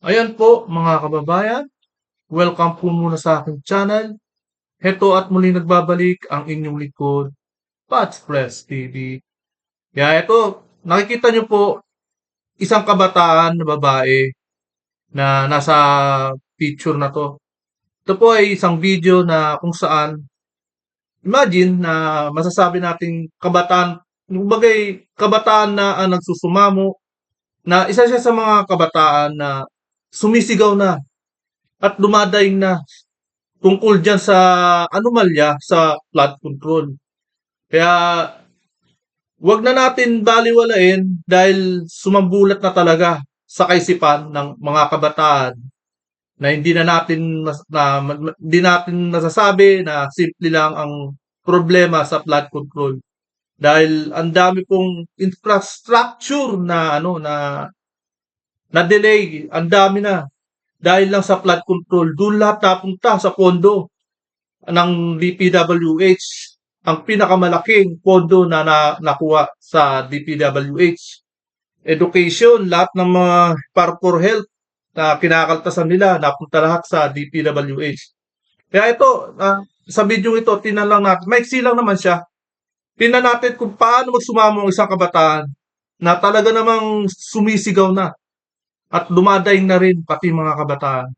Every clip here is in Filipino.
Ayan po mga kababayan, welcome po muna sa aking channel. Heto at muli nagbabalik ang inyong likod, Pats Press TV. Kaya ito, nakikita nyo po isang kabataan na babae na nasa picture na to. Ito po ay isang video na kung saan, imagine na masasabi nating kabataan, bagay kabataan na ah, nagsusumamo, na isa siya sa mga kabataan na sumisigaw na at dumadaing na tungkol dyan sa anomalya sa flood control. Kaya wag na natin baliwalain dahil sumambulat na talaga sa kaisipan ng mga kabataan na hindi na natin na, hindi natin nasasabi na simple lang ang problema sa flood control dahil ang dami pong infrastructure na ano na na delay, ang dami na dahil lang sa flood control. Doon lahat napunta sa pondo ng DPWH. Ang pinakamalaking pondo na, na nakuha sa DPWH. Education, lahat ng mga par for health na kinakaltasan nila, napunta lahat sa DPWH. Kaya ito, ah, sa video ito, tinan lang natin. Maiksi lang naman siya. Tinan natin kung paano magsumamo ang isang kabataan na talaga namang sumisigaw na at dumadaing na rin pati mga kabataan.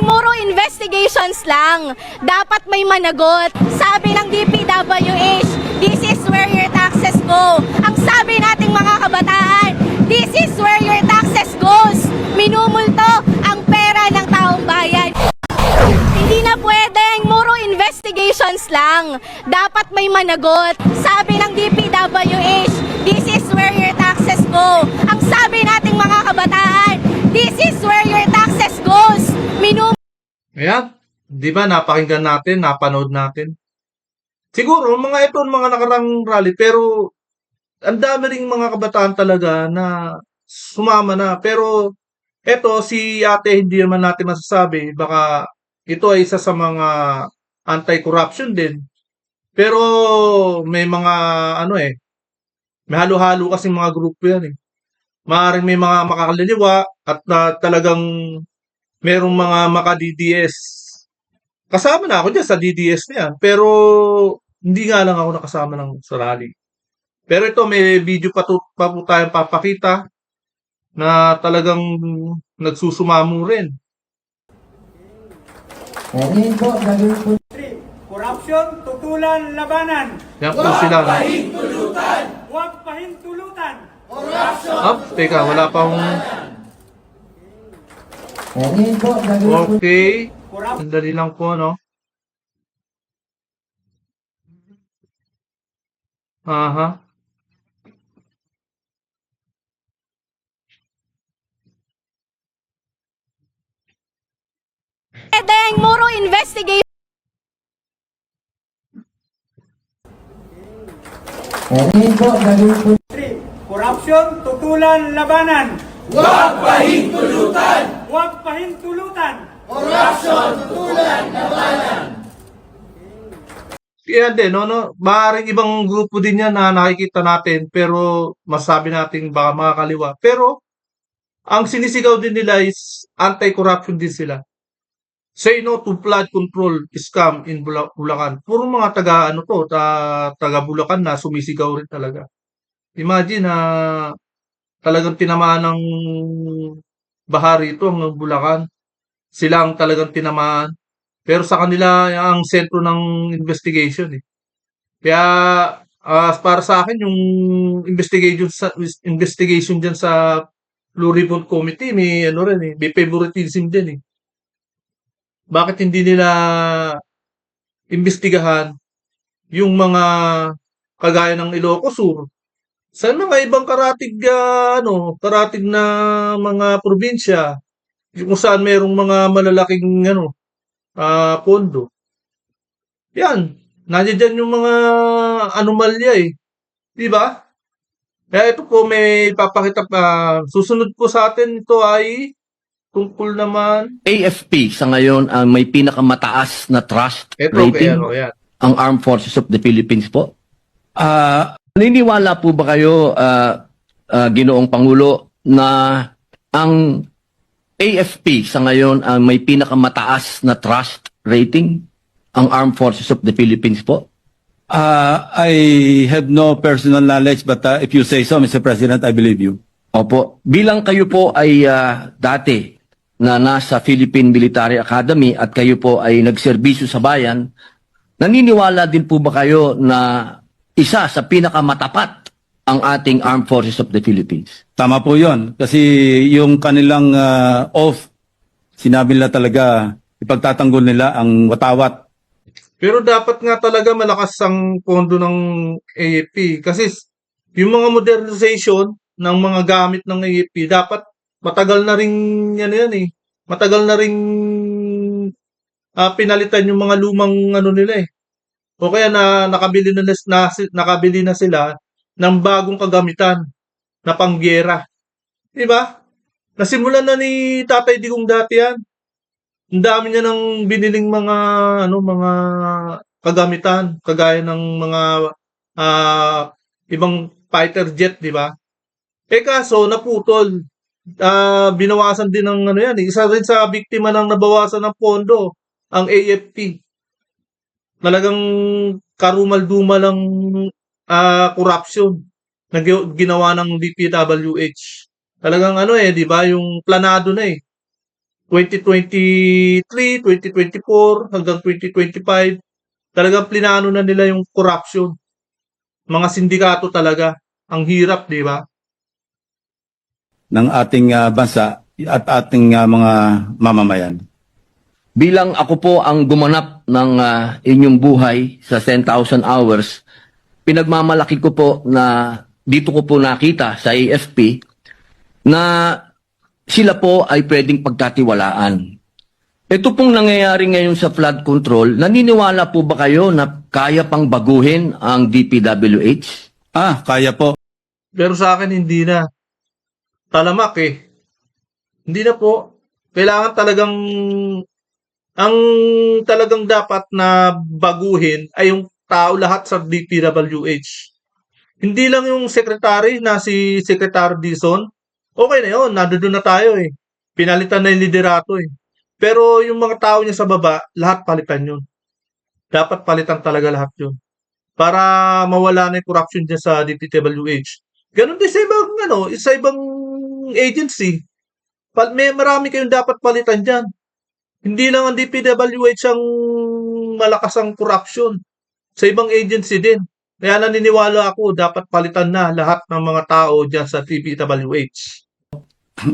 Muro investigations lang. Dapat may managot. Sabi ng DPWH, this is where your taxes go. Ang sabi nating mga kabataan, this is where your taxes goes. Minumulto ang pera ng taong bayan. Hindi na pwedeng muro investigations lang. Dapat may managot. Sabi ng DPWH, this is where your taxes go. Ang sabi nating mga kabataan, this is where your taxes goes. Minum Ayan, di ba napakinggan natin, napanood natin. Siguro, mga ito, mga nakarang rally, pero ang dami ring mga kabataan talaga na sumama na. Pero eto, si ate hindi naman natin masasabi. Baka ito ay isa sa mga anti-corruption din. Pero may mga ano eh, may halo-halo kasing mga grupo yan eh. Maaaring may mga makakaliliwa at na talagang merong mga maka-DDS. Kasama na ako dyan sa DDS na yan. Pero hindi nga lang ako nakasama ng sa rally. Pero ito, may video pa, to, pa po tayong papakita na talagang nagsusumamo rin. Ngayon po, gagawin po Corruption, tutulan, labanan. Yan po sila. No? Huwag pahintulutan. Up, teka, wala pa akong... Okay. Corruption. Sandali lang po, no? Aha. pwedeng muro investigation ngayon po, gagawin po Corruption, tutulan, labanan. Huwag pahintulutan. Huwag pahintulutan. Kaya din, no, no? Maaaring ibang grupo din yan na nakikita natin, pero masabi natin baka makakaliwa. Pero, ang sinisigaw din nila is anti-corruption din sila. Say no to flood control scam in Bula- Bulacan. Puro mga taga, ano to, ta, taga Bulacan na sumisigaw rin talaga. Imagine na talagang tinamaan ng bahari ito, ang Bulacan. Sila ang talagang tinamaan. Pero sa kanila ang sentro ng investigation eh. Kaya ah, para sa akin yung investigation sa investigation diyan sa Blue Ribbon Committee may ano rin eh, may favoritism din eh. Bakit hindi nila imbestigahan yung mga kagaya ng Ilocos Sur? Sa mga ibang karatig ah, ano, karatig na mga probinsya kung saan merong mga malalaking ano, ah, pondo. Yan, nandiyan yung mga anomalya eh. 'Di ba? Kaya ito po may papakita pa. Susunod po sa atin ito ay tungkol naman. AFP sa ngayon ang may pinakamataas na trust Ito, rating, kaya, ano, yan. ang Armed Forces of the Philippines po. Ah, naniniwala po ba kayo, ah, ah, Ginoong Pangulo, na ang AFP sa ngayon ang may pinakamataas na trust rating? Ang Armed Forces of the Philippines po? Uh, I have no personal knowledge, but uh, if you say so, Mr. President, I believe you. Opo. Bilang kayo po ay ah, dati na nasa Philippine Military Academy at kayo po ay nagserbisyo sa bayan, naniniwala din po ba kayo na isa sa pinakamatapat ang ating Armed Forces of the Philippines? Tama po yon Kasi yung kanilang uh, oath, sinabi nila talaga, ipagtatanggol nila ang watawat. Pero dapat nga talaga malakas ang pondo ng AFP kasi yung mga modernization ng mga gamit ng AFP dapat matagal na rin yan yan eh. Matagal na rin ah, pinalitan yung mga lumang ano nila eh. O kaya na nakabili na, na nakabili na sila ng bagong kagamitan na panggera. 'Di ba? Nasimulan na ni Tatay Digong dati yan. Ang dami niya ng biniling mga ano mga kagamitan kagaya ng mga ah, ibang fighter jet, di ba? Eh kaso naputol. Ah, binawasan din ng ano yan. eh. Isa rin sa biktima ng nabawasan ng pondo ang AFP. Talagang karumal-dumal ang ah, corruption na gi- ginawa ng DPWH. Talagang ano eh, di ba? Yung planado na eh. 2023, 2024 hanggang 2025, talagang plinano na nila yung corruption. Mga sindikato talaga. Ang hirap, di ba? Ng ating uh, bansa at ating uh, mga mamamayan. Bilang ako po ang gumanap ng ah, inyong buhay sa 10,000 hours, pinagmamalaki ko po na dito ko po nakita sa AFP na sila po ay pwedeng pagkatiwalaan. Ito pong nangyayari ngayon sa flood control, naniniwala po ba kayo na kaya pang baguhin ang DPWH? Ah, kaya po. Pero sa akin, hindi na. Talamak eh. Hindi na po. Kailangan talagang, ang talagang dapat na baguhin ay yung tao lahat sa DPWH. Hindi lang yung secretary na si Secretary Dizon. Okay na yun, nandoon na tayo eh. Pinalitan na yung liderato eh. Pero yung mga tao niya sa baba, lahat palitan yun. Dapat palitan talaga lahat yun. Para mawala na yung corruption dyan sa DPWH. Ganon din sa ibang, ano, sa ibang agency. Pa- may marami kayong dapat palitan dyan. Hindi lang ang DPWH ang malakas ang corruption. Sa ibang agency din. Kaya naniniwala ako, dapat palitan na lahat ng mga tao dyan sa DPWH.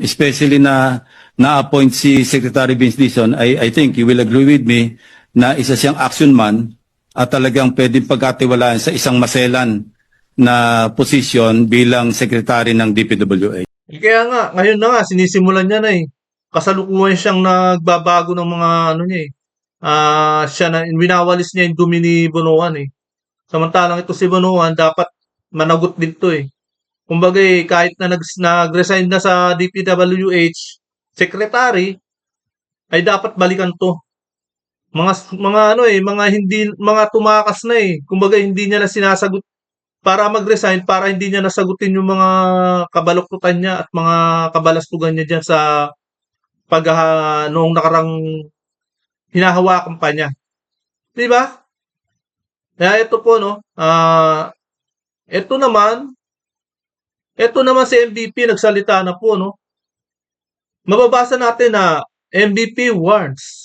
Especially na na-appoint si Secretary Vince Dizon, I, I think you will agree with me na isa siyang action man at talagang pwedeng pagkatiwalaan sa isang maselan na posisyon bilang Secretary ng DPWH. Kaya nga, ngayon na nga, sinisimulan niya na eh. Kasalukuyan siyang nagbabago ng mga ano niya eh. Ah, siya na, winawalis niya yung dumi ni Bonoan eh. Samantalang ito si Bonoan, dapat managot din to eh. Kumbaga eh, kahit na nag, nag-resign na sa DPWH, secretary, ay dapat balikan to. Mga, mga ano eh, mga hindi, mga tumakas na eh. Kumbaga hindi niya na sinasagot para mag-resign para hindi niya nasagutin yung mga kabaluktutan niya at mga kabalastugan niya diyan sa pag ah, noong nakarang hinahawakan pa niya. 'Di ba? Kaya ito po no, ah ito naman ito naman si MVP nagsalita na po no. Mababasa natin na MVP warns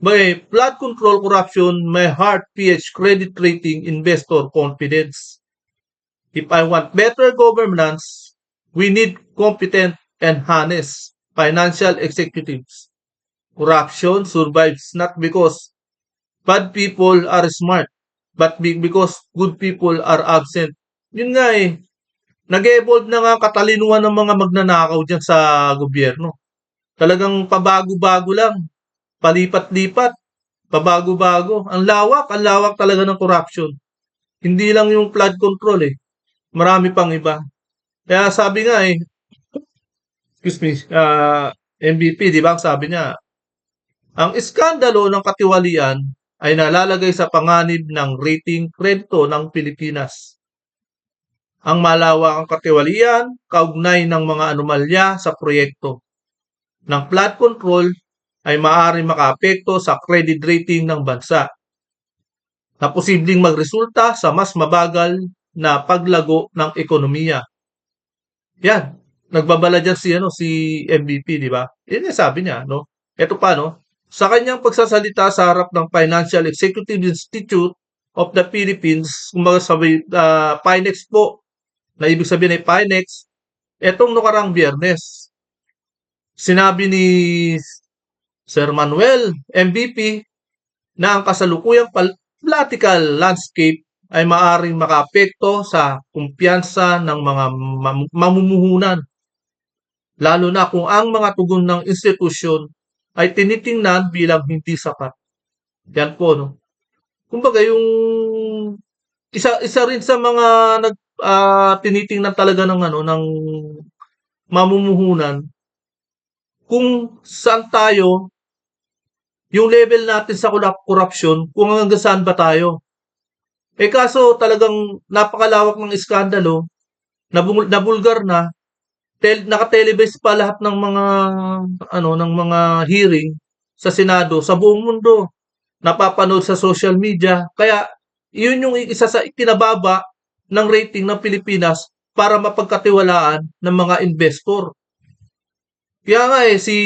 by flood control corruption may hard PH credit rating investor confidence. If I want better governance, we need competent and honest financial executives. Corruption survives not because bad people are smart, but be- because good people are absent. Yun nga eh. Nag-evolve na nga katalinuhan ng mga magnanakaw dyan sa gobyerno. Talagang pabago-bago lang. Palipat-lipat. Pabago-bago. Ang lawak, ang lawak talaga ng corruption. Hindi lang yung flood control eh. Marami pang iba. Kaya sabi nga eh, excuse me, ah, MVP, di ba? Ang sabi niya, ang iskandalo ng katiwalian ay nalalagay sa panganib ng rating kredito ng Pilipinas. Ang malawak ang katiwalian, kaugnay ng mga anomalya sa proyekto. ng flood control ay maaaring makaapekto sa credit rating ng bansa na posibleng magresulta sa mas mabagal na paglago ng ekonomiya. Yan, nagbabala dyan si, ano, si MVP, di ba? Yan yung sabi niya, no? Ito pa, no? Sa kanyang pagsasalita sa harap ng Financial Executive Institute of the Philippines, kumbaga sabi, uh, PINEX po, na ibig sabihin ay PINEX, etong nakarang biyernes, sinabi ni Sir Manuel MVP na ang kasalukuyang political landscape ay maaring makaapekto sa kumpiyansa ng mga mam- mamumuhunan. Lalo na kung ang mga tugon ng institusyon ay tinitingnan bilang hindi sapat. Yan po, no? Kumbaga, yung isa, isa rin sa mga nag, ah, tinitingnan talaga ng, ano, ng mamumuhunan kung saan tayo yung level natin sa corrup- corruption, kung hanggang saan ba tayo. Eh kaso talagang napakalawak ng iskandalo, nabul- nabulgar na, tel, naka-televise pa lahat ng mga ano ng mga hearing sa Senado sa buong mundo. Napapanood sa social media. Kaya yun yung isa sa ikinababa ng rating ng Pilipinas para mapagkatiwalaan ng mga investor. Kaya nga eh, si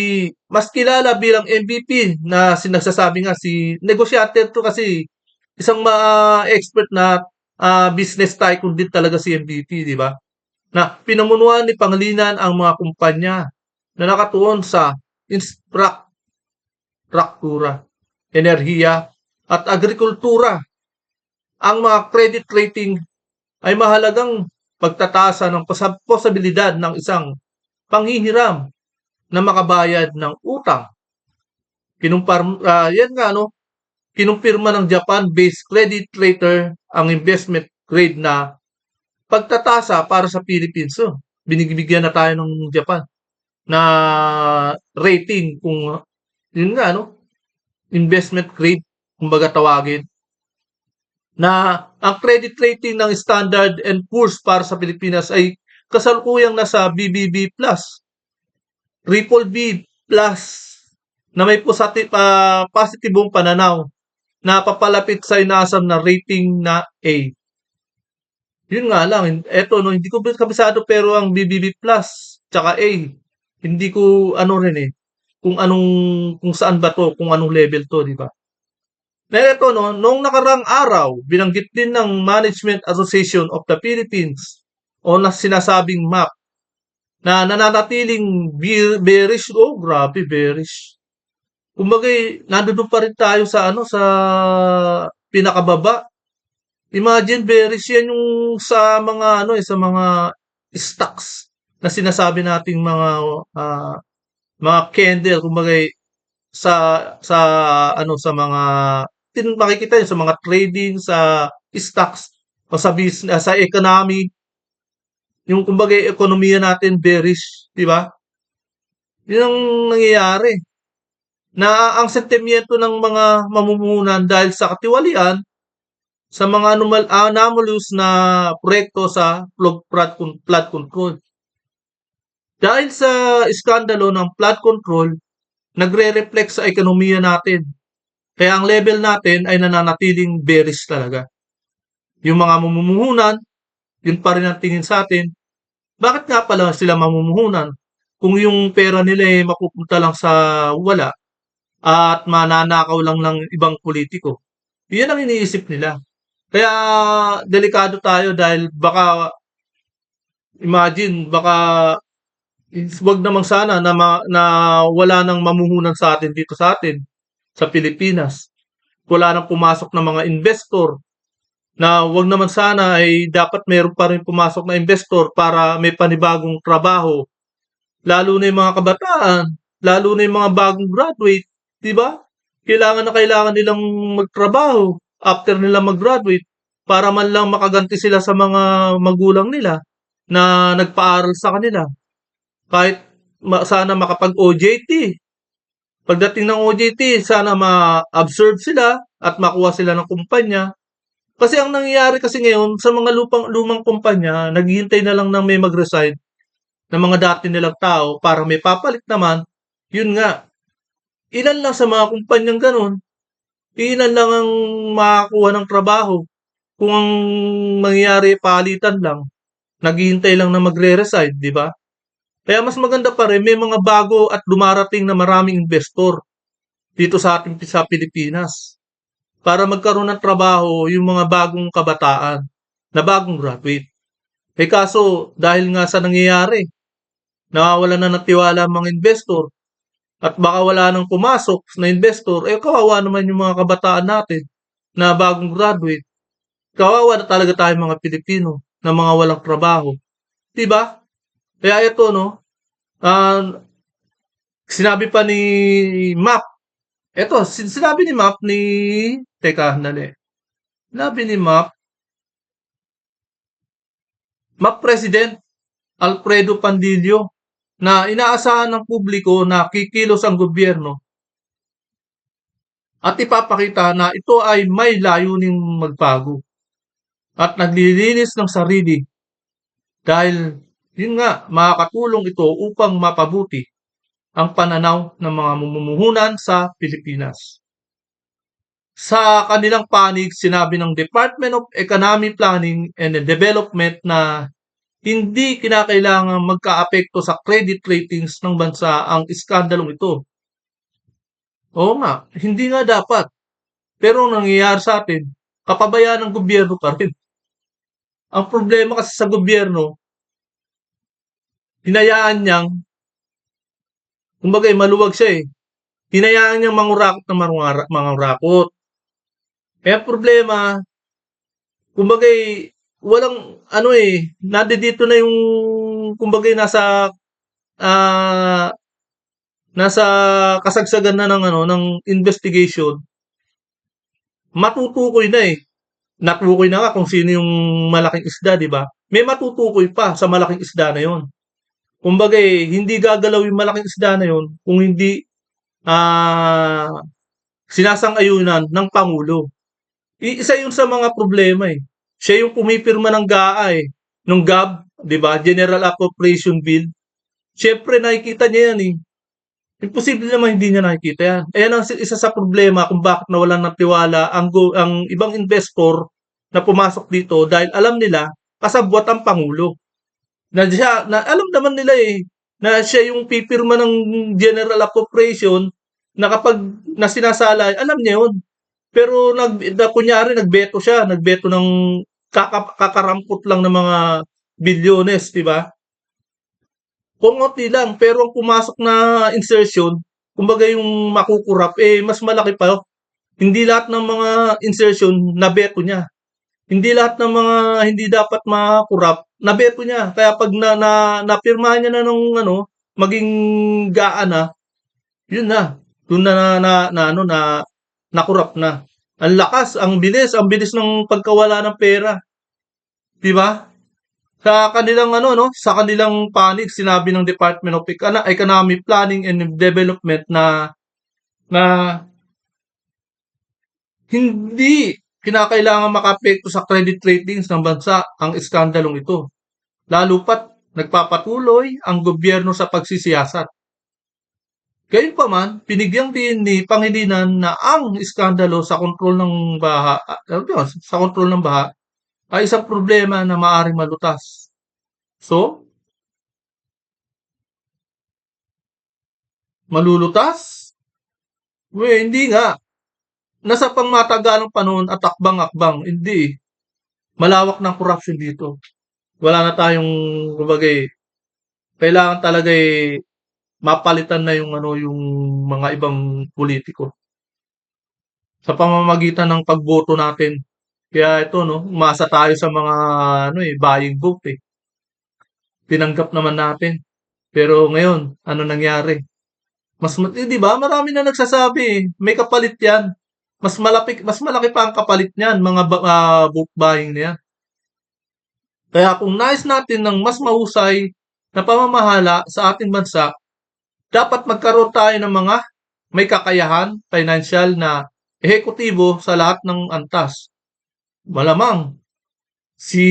mas kilala bilang MVP na sinagsasabi nga si negosyante to kasi isang ma-expert na ah, business tycoon din talaga si MVP, di ba? Na pinamunuan ni Pangilinan ang mga kumpanya na nakatuon sa infrastruktura, enerhiya, at agrikultura. Ang mga credit rating ay mahalagang pagtatasa ng posibilidad ng isang panghihiram na makabayad ng utang. Kinumpar, ah, yan nga, no? Kinumpirma ng Japan-based credit rater ang investment grade na pagtatasa para sa Philippines. So, binibigyan na tayo ng Japan na rating kung yun nga, no? Investment grade, kumbaga tawagin na ang credit rating ng Standard and Poor's para sa Pilipinas ay kasalukuyang nasa BBB+. Triple B plus na may posati, pa, positibong pananaw na papalapit sa inasam na rating na A. Yun nga lang, eto no, hindi ko kabisado pero ang BBB plus tsaka A, hindi ko ano rin eh, kung anong, kung saan ba to, kung anong level to, di ba? Dahil ito, no, noong nakarang araw, binanggit din ng Management Association of the Philippines o na sinasabing MAP na nananatiling be- bearish. Oh, grabe, bearish. Kumbaga, eh, nandun pa rin tayo sa ano sa pinakababa. Imagine bearish yan yung sa mga ano eh sa mga stocks na sinasabi nating mga ah, mga candle kumbaga eh, sa sa ano sa mga tin makikita yun sa mga trading sa stocks o sa business sa economy yung kumbaga ekonomiya natin bearish, di ba? Yun ang nangyayari. Na ang sentimiento ng mga mamumuhunan dahil sa katiwalian sa mga anomal, anomalous na proyekto sa flood, flood control. Dahil sa iskandalo ng flood control, nagre-reflect sa ekonomiya natin. Kaya ang level natin ay nananatiling bearish talaga. Yung mga mamumuhunan, yun pa rin ang tingin sa atin. Bakit nga pala sila mamumuhunan? Kung yung pera nila ay mapupunta lang sa wala at mananakaw lang ng ibang politiko. Yan ang iniisip nila. Kaya delikado tayo dahil baka imagine baka wag naman sana na, ma, na wala nang mamuhunan sa atin dito sa atin sa Pilipinas. Wala nang pumasok na mga investor na wag naman sana ay dapat meron pa rin pumasok na investor para may panibagong trabaho. Lalo na yung mga kabataan, lalo na yung mga bagong graduate, di ba? Kailangan na kailangan nilang magtrabaho after nila mag-graduate para man lang makaganti sila sa mga magulang nila na nagpaaral sa kanila. Kahit sana makapag-OJT. Pagdating ng OJT, sana ma-observe sila at makuha sila ng kumpanya kasi ang nangyayari kasi ngayon sa mga lupang lumang kumpanya, naghihintay na lang ng may mag-resign ng mga dati nilang tao para may papalit naman yun nga, ilan lang sa mga kumpanyang ganun, ilan lang ang makakuha ng trabaho. Kung ang mangyayari palitan lang, naghihintay lang na magre-resign, di ba? Kaya mas maganda pa rin, may mga bago at dumarating na maraming investor dito sa ating sa Pilipinas para magkaroon ng trabaho yung mga bagong kabataan na bagong graduate. Eh kaso, dahil nga sa nangyayari, nawawala na ng tiwala ang mga investor at baka wala nang pumasok na investor, eh kawawa naman yung mga kabataan natin na bagong graduate. Kawawa na talaga tayo mga Pilipino na mga walang trabaho. 'Di ba? Kaya ito no, ah, sinabi pa ni Map. Ito, sin- sinabi ni Map ni Teka, dali. Sinabi ni Map Map President Alfredo Pandillo na inaasahan ng publiko na kikilos ang gobyerno at ipapakita na ito ay may layuning magbago at naglilinis ng sarili dahil yun nga makakatulong ito upang mapabuti ang pananaw ng mga mamumuhunan sa Pilipinas. Sa kanilang panig, sinabi ng Department of Economic Planning and Development na hindi kinakailangan magkaapekto sa credit ratings ng bansa ang iskandalong ito. Oo nga, hindi nga dapat. Pero ang nangyayari sa atin, kapabayaan ng gobyerno pa rin. Ang problema kasi sa gobyerno, hinayaan niyang, kumbaga maluwag siya eh, hinayaan niyang mangurakot ng mangura- mangurakot. Kaya problema, kumbaga eh, walang ano eh, dito na yung kumbaga eh, nasa ah nasa kasagsagan na ng ano ng investigation. Matutukoy na eh. Natukoy na nga kung sino yung malaking isda, di ba? May matutukoy pa sa malaking isda na yon. Kumbaga eh, hindi gagalaw yung malaking isda na yon kung hindi ah sinasang-ayunan ng Pangulo. Isa yun sa mga problema eh. Siya yung pumipirma ng GAA eh. Nung GAB, di ba? General Appropriation Bill. Siyempre nakikita niya yan eh. Imposible naman hindi niya nakikita yan. Ayan ang isa sa problema kung bakit nawalan ng tiwala ang, go, ang ibang investor na pumasok dito dahil alam nila kasabwat ang Pangulo. Na, siya, na alam naman nila eh na siya yung pipirma ng General Appropriation na kapag na sinasala, alam niya yun. Pero nag, na, kunyari nagbeto siya, nagbeto ng kaka, kakarampot lang ng mga bilyones, di ba? Kunti lang, pero ang pumasok na insertion, kumbaga yung makukurap, eh mas malaki pa. Hindi lahat ng mga insertion nabeto niya. Hindi lahat ng mga hindi dapat makurap, nabeto niya. Kaya pag na, na, napirmahan niya na nung ano, maging gaan na, yun na. Doon na, na, na, na, ano, na, nakurap na. Ang lakas, ang bilis, ang bilis ng pagkawala ng pera. 'Di ba? Sa kanilang ano no, sa kanilang panig sinabi ng Department of Econ- Economic Planning and Development na na hindi kinakailangan makapekto sa credit ratings ng bansa ang iskandalong ito. Lalo pat nagpapatuloy ang gobyerno sa pagsisiyasat. Gayunpaman, pinigyang din ni Pangilinan na ang iskandalo sa kontrol ng baha, ah, sa kontrol ng baha ay isang problema na maaaring malutas. So, malulutas? We, hindi nga. Nasa pangmatagalang panahon at akbang-akbang. Hindi. Malawak ng corruption dito. Wala na tayong, kumbaga eh, kailangan talaga eh, mapalitan na yung ano yung mga ibang politiko sa pamamagitan ng pagboto natin. Kaya ito no, umasa tayo sa mga ano eh buying vote eh. Tinanggap naman natin. Pero ngayon, ano nangyari? Mas ma- eh, 'di ba? Marami na nagsasabi eh, may kapalit 'yan. Mas malaki mas malaki pa ang kapalit niyan, mga ba- ah, vote buying na 'yan. Kaya kung nais natin ng mas mahusay na pamamahala sa ating bansa, dapat magkaroon tayo ng mga may kakayahan, financial na ehekutibo sa lahat ng antas. Malamang, si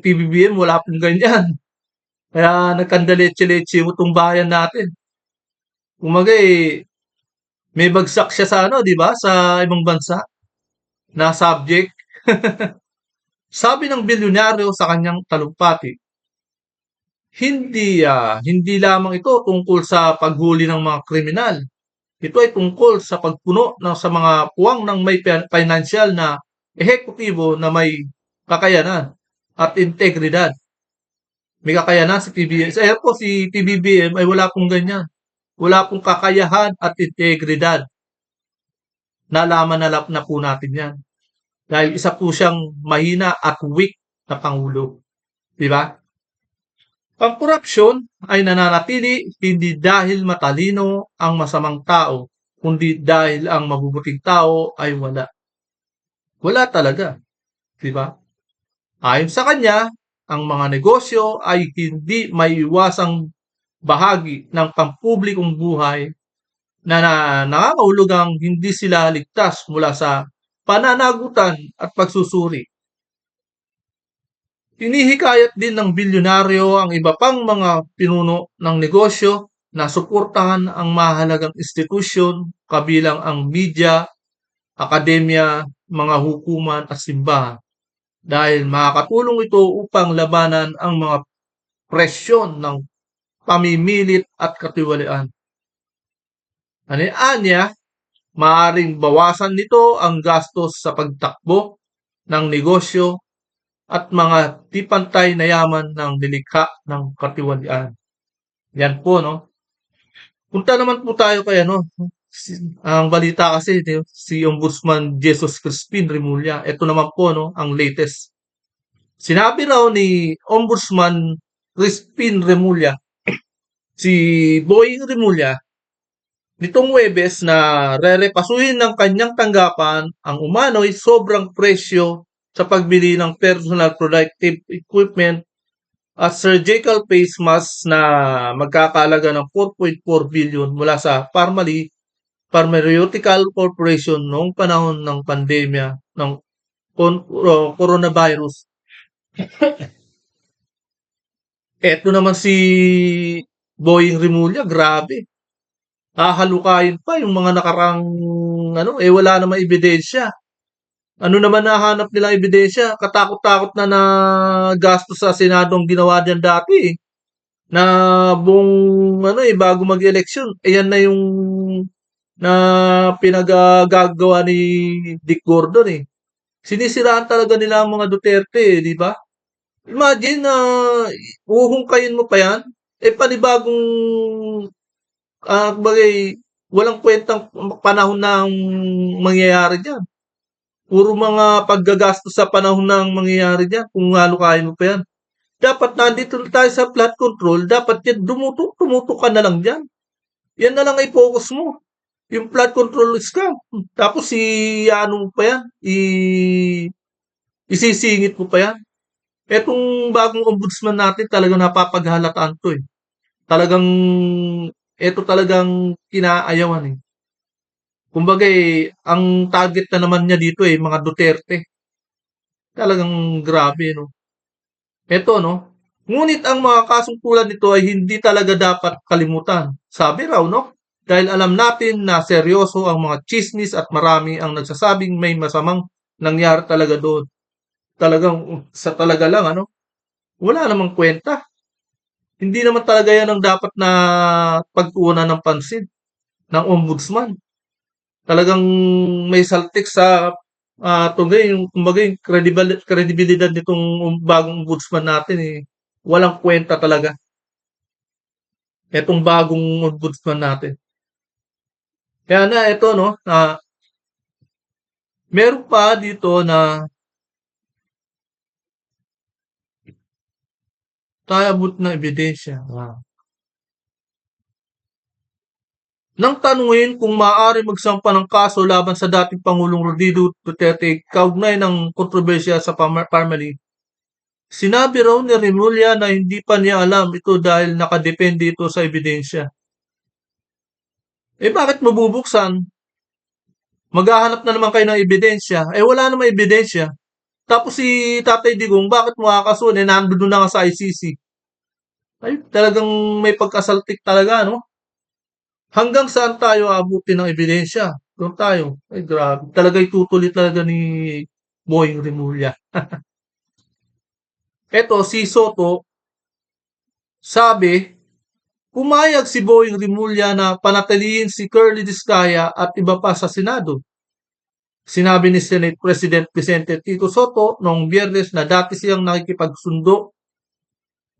PBBM wala pong ganyan. Kaya nagkandaletse-letse mo itong bayan natin. Kumaga eh, may bagsak siya sa ano, di ba? Sa ibang bansa na subject. Sabi ng bilyonaryo sa kanyang talumpati, hindi ah, hindi lamang ito tungkol sa paghuli ng mga kriminal. Ito ay tungkol sa pagpuno ng sa mga puwang ng may fi- financial na ehekutibo na may kakayanan at integridad. May kakayanan si PBBM. Sa po si PBBM ay wala pong ganyan. Wala pong kakayahan at integridad. Nalaman na na po natin yan. Dahil isa po siyang mahina at weak na Pangulo. Di ba? Ang korupsyon ay nananatili hindi dahil matalino ang masamang tao, kundi dahil ang mabubuting tao ay wala. Wala talaga. Di ba? Ayon sa kanya, ang mga negosyo ay hindi maiiwasang bahagi ng pampublikong buhay na, na nangangahulugang hindi sila ligtas mula sa pananagutan at pagsusuri. Hinihikayat din ng bilyonaryo ang iba pang mga pinuno ng negosyo na suportahan ang mahalagang institusyon kabilang ang media, akademya, mga hukuman at simbahan dahil makakatulong ito upang labanan ang mga presyon ng pamimilit at katiwalian. Anianya, maaring bawasan nito ang gastos sa pagtakbo ng negosyo at mga di pantay na yaman ng nilikha ng katiwalian. Yan po, no? Punta naman po tayo kay ano, ang balita kasi si Ombudsman Jesus Crispin Remulla. Ito naman po no, ang latest. Sinabi raw ni Ombudsman Crispin Remulla, si Boying Remulla, nitong Webes na rerepasuhin ng kanyang tanggapan ang umano'y sobrang presyo sa pagbili ng personal protective equipment at surgical face mask na magkakalaga ng 4.4 billion mula sa Parmali Pharmaceutical Corporation noong panahon ng pandemya ng coronavirus. Eto naman si Boying Rimulya, grabe. Hahalukayin pa yung mga nakarang ano, eh wala namang ebidensya. Ano naman nahanap nilang ebidensya? Katakot-takot na na gasto sa Senado ang ginawa diyan dati. eh. Na buong ano eh bago mag-eleksyon, ayan na yung na pinagagawa ni Dick Gordon eh. Sinisiraan talaga nila ang mga Duterte, eh, di ba? Imagine na uhungkayin mo pa yan, eh panibagong ah bagay walang kwentang panahon na ang mangyayari diyan. Puro mga paggagastos sa panahon na ang mangyayari diyan kung halukayin mo pa yan. Dapat nandito na tayo sa flood control, dapat yan dumutok, tumutok ka na lang diyan. Yan na lang ay focus mo. Yung flood control scam. Tapos si ano mo pa yan, i isisingit mo pa yan. Etong bagong ombudsman natin talagang napapaghalataan to eh. Talagang eto talagang kinaayawan eh. Kumbaga eh, ang target na naman niya dito eh, mga Duterte. Talagang grabe no. Eto no. Ngunit ang mga kasong tulad nito ay hindi talaga dapat kalimutan. Sabi raw no, dahil alam natin na seryoso ang mga chismis at marami ang nagsasabing may masamang nangyari talaga doon. Talagang sa talaga lang ano, wala namang kwenta. Hindi naman talaga yan ang dapat na pagtuunan ng pansin ng ombudsman. Talagang may saltik sa ah tungay yung kumbaga yung credibil- kredibilidad nitong bagong ombudsman natin eh. Walang kwenta talaga. Etong bagong ombudsman natin. Kaya na ito no, na meron pa dito na taabot na ebidensya. Wow. Nang tanungin kung maaari magsampa ng kaso laban sa dating Pangulong Rodrigo Duterte kaugnay ng kontrobersya sa Parmali, sinabi raw ni Remulla na hindi pa niya alam ito dahil nakadepende ito sa ebidensya. Eh bakit mabubuksan? Maghahanap na naman kayo ng ebidensya. Eh wala namang ebidensya. Tapos si Tatay Digong, bakit mo kakasun? Eh nandun na nga sa ICC. Ay, talagang may pagkasaltik talaga, no? Hanggang saan tayo abutin ng ebidensya? Doon tayo. Ay, grabe. Talaga itutulit talaga ni Boying Rimulya. Eto, si Soto, sabi, pumayag si Boying Rimulya na panatilihin si Curly Discaya at iba pa sa Senado. Sinabi ni Senate President Vicente Tito Soto noong biyernes na dati siyang nakikipagsundo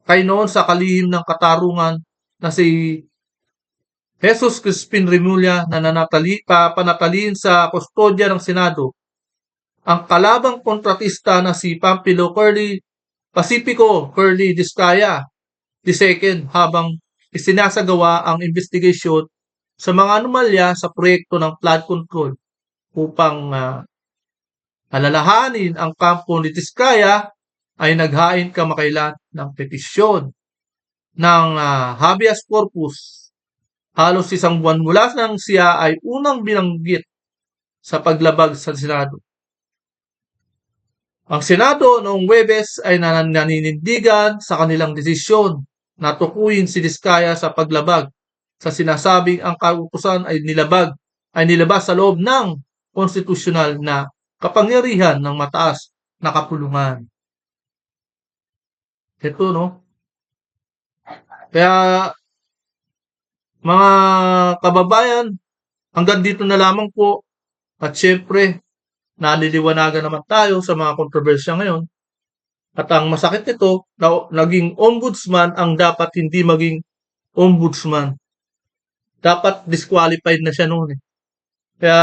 kay noon sa kalihim ng katarungan na si Jesus Crispin Remulla na nanatali, pa, panatalihin sa kustodya ng Senado. Ang kalabang kontratista na si Pampilo Curly Pacifico Curly Discaya II habang isinasagawa ang investigasyon sa mga anomalya sa proyekto ng flood control upang ah, alalahanin ang kampo ni Discaya ay naghain kamakailan ng petisyon ng ah, habeas corpus halos isang buwan mula nang siya ay unang binanggit sa paglabag sa Senado. Ang Senado noong Webes ay nan- naninindigan sa kanilang desisyon na tukuyin si Diskaya sa paglabag sa sinasabing ang kautusan ay nilabag ay nilabas sa loob ng konstitusyonal na kapangyarihan ng mataas na kapulungan. Ito, no? Kaya, mga kababayan, hanggang dito na lamang po. At syempre, naliliwanagan naman tayo sa mga kontrobersya ngayon. At ang masakit nito, na, naging ombudsman ang dapat hindi maging ombudsman. Dapat disqualified na siya noon eh. Kaya,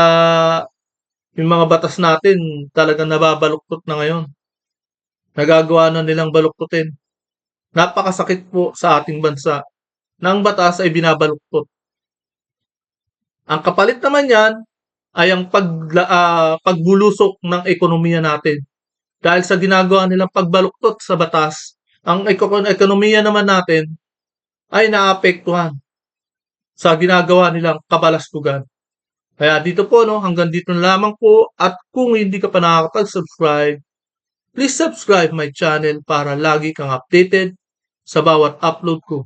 yung mga batas natin talagang nababaluktot na ngayon. Nagagawa na nilang baluktutin. Napakasakit po sa ating bansa ang batas ay binabaluktot. Ang kapalit naman yan ay ang pag, ah, pagbulusok ng ekonomiya natin. Dahil sa ginagawa nilang pagbaluktot sa batas, ang eko- ekonomiya naman natin ay naapektuhan sa ginagawa nilang kabalastugan. Kaya dito po, no, hanggang dito na lamang po. At kung hindi ka pa nakakapag-subscribe, please subscribe my channel para lagi kang updated sa bawat upload ko.